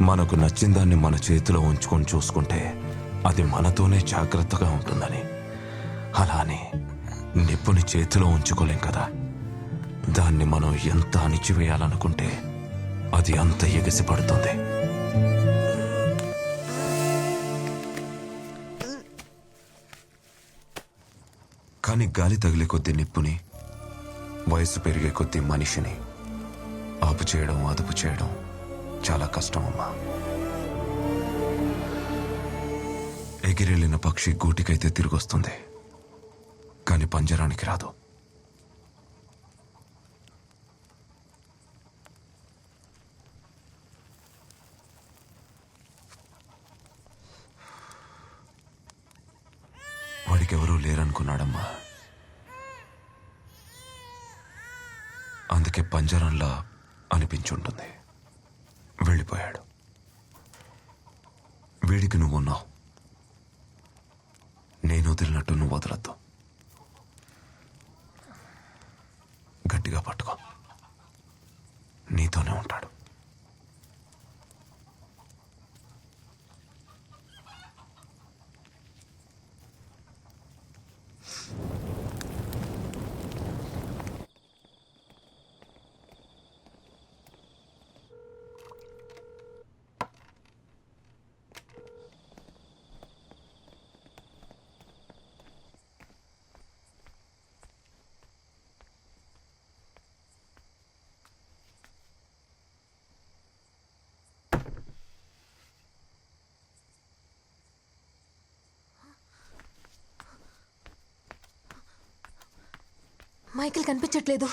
మనకు నచ్చిన దాన్ని మన చేతిలో ఉంచుకొని చూసుకుంటే అది మనతోనే జాగ్రత్తగా ఉంటుందని. అలా అని నిప్పుని చేతిలో ఉంచుకోలేం కదా. దాన్ని మనం ఎంత అణిచివేయాలనుకుంటే అది అంత ఎగసిపడుతుంది. కానీ గాలి తగిలే కొద్దీ నిప్పుని వయసు పెరిగే కొద్దీ మనిషిని ఆపు చేయడం అదుపు చేయడం చాలా కష్టం అమ్మా. ఎగిరెళ్ళిన పక్షి గూటికైతే తిరిగొస్తుంది. కానీ పంజరానికి రాదు. వాడికెవరూ లేరనుకున్నాడమ్మా. అందుకే పంజరంలా అనిపించుంటుంది. వెళ్ళిపోయాడు. వీడికి నువ్వు ఉన్నావు. నేను వదిలినట్టు నువ్వు వదలద్దు. గట్టిగా పట్టుకో. నీతోనే ఉంటాడు. మైకిల్ కనిపించట్లేదు.